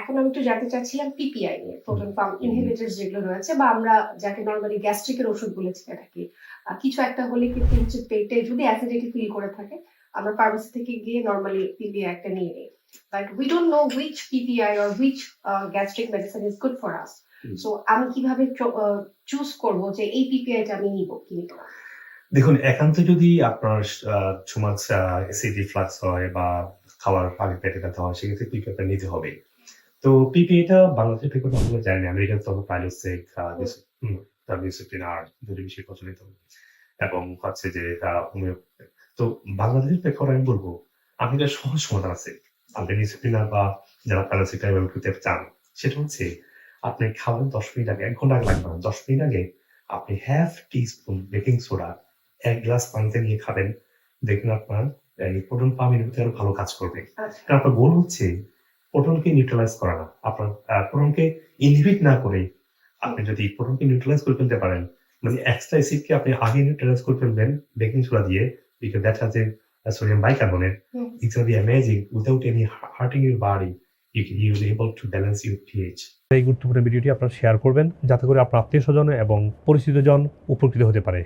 এখন আমি একটু জানতে চাচ্ছিলাম পিপিআই নিয়ে প্রোটন পাম্প ইনহিবিটরস যেগুলো রয়েছে বা আমরা যাকে নর্মালি গ্যাস্ট্রিকের ওষুধ বলে থেকে থাকি কিছু একটা হলে কিন্তু হচ্ছে পেটে যদি অ্যাসিডিটি ফিল করে থাকে আমরা ফার্মেসি থেকে গিয়ে নর্মালি পিপিআই একটা নিয়ে নিই। But we don't know which PPI or which gastric medicine is good for us so আমি কীভাবে চুজ করব যে এই পিপিআইটা আমি নিব কি নিব দেখুন একান্ত যদি আপনার ছুমাস অ্যাসিড রিফ্লাক্স হয় বা খাওয়ার আগে পেটে ব্যথা হয় সেক্ষেত্রে পিপিআইটা নিতে হবে। তো পিপিআইটা বাংলাদেশে ঠিক কথা আমরা জানি আমেরিকান তো পাইলোসেক ডিসিপ্লিনার দুটি বেশি প্রচলিত। এবং হচ্ছে যে তো বাংলাদেশের প্রেক্ষাপটে আমি বলব আপনি একটা সহজ সমাধান আছে। আপনি ডিসিপ্লিনার বা যারা প্যারাসিটা করতে চান সেটা হচ্ছে আপনি খাওয়ার দশ মিনিট আগে এক ঘণ্টা আগে লাগবে না দশ মিনিট আগে আপনি half teaspoon baking soda এক গ্লাস পানিতে নিয়ে খাবেন। দেখবেন আপনার এই প্রোটন পাম্প ইনহিবিটর আরও ভালো কাজ করবে। আচ্ছা। কারণ আপনার গোল হচ্ছে প্রোটনকে নিউট্রালাইজ করা না। আপনার প্রোটনকে ইনহিবিট না করে আপনি যদি প্রোটনকে নিউট্রালাইজ করে ফেলতে পারেন মানে এক্সট্রা অ্যাসিডকে আপনি আগে নিউট্রালাইজ করে ফেলবেন বেকিং সোডা দিয়ে because that has a sodium bicarbonate. It's be amazing without any hurting your body you can use able to balance your pH এই গুরুত্বপূর্ণ ভিডিওটি আপনারা শেয়ার করবেন যাতে করে আপনার আত্মীয় স্বজন এবং পরিচিতজন উপকৃত হতে পারে।